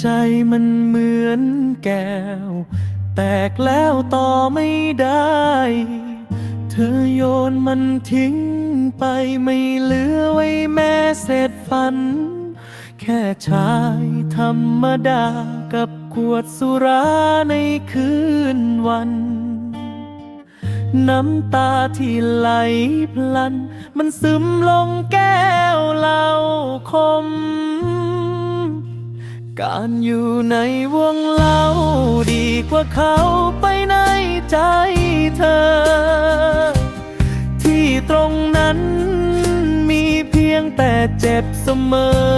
ใจมันเหมือนแก้ว แตกแล้วต่อไม่ได้ เธอโยนมันทิ้งไปไม่เหลือไว้แม้เศษฝัน แค่ชายธรรมดากับขวดสุราในคืนวัน น้ำตาที่ไหลพลัน มันซึมลงแก้ การอยู่ในวงเล่าดีกว่าเขาไปในใจเธอ ที่ตรงนั้นมีเพียงแต่เจ็บเสมอ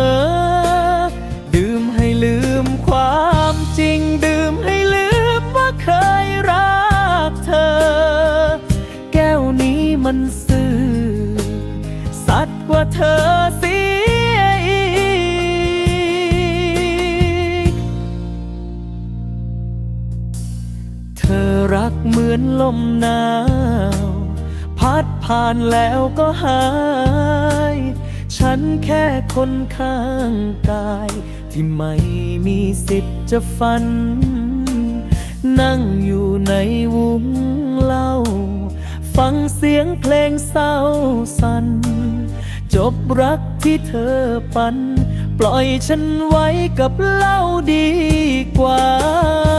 รักเหมือนลมหนาว พัดผ่านแล้วก็หาย ฉันแค่คนข้างกาย ที่ไม่มีสิทธิ์จะฝัน นั่งอยู่ในวุ้งเล้าฟังเสียงเพลงเศร้าสัน จบรักที่เธอปัน ปล่อยฉันไว้กับเหล้าดีกว่า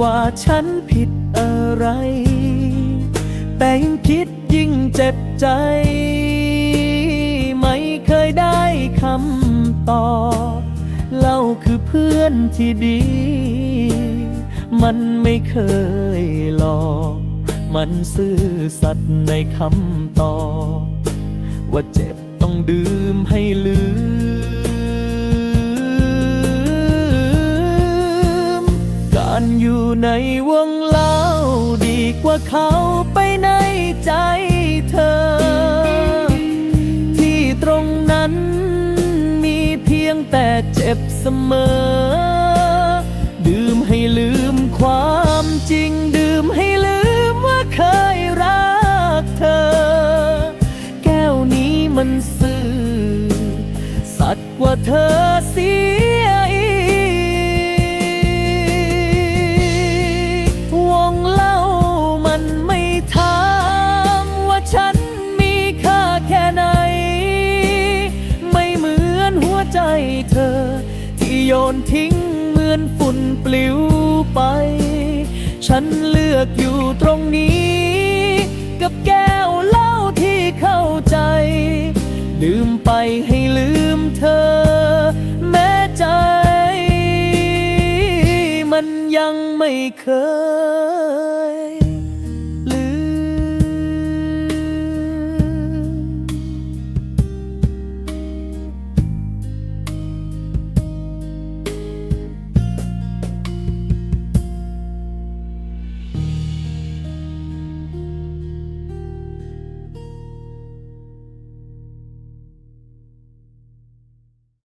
ว่าฉันผิดอะไร แต่ยิ่งคิดยิ่งเจ็บใจ ไม่เคยได้คำตอบเล่าคือเพื่อนที่ดี มันไม่เคยหลอกมันซื่อสัตย์ในคำตอบว่าเจ็บต้องดื่มให้ลืม การอยู่ในวงเล่าดีกว่าเขาไปในใจเธอ ที่ตรงนั้นมีเพียงแต่เจ็บเสมอ โยนทิ้งเหมือนฝุ่นปลิวไป ฉันเลือกอยู่ตรงนี้ กับแก้วเหล้าที่เข้าใจ ลืมไปให้ลืมเธอ แม้ใจ มันยังไม่เคย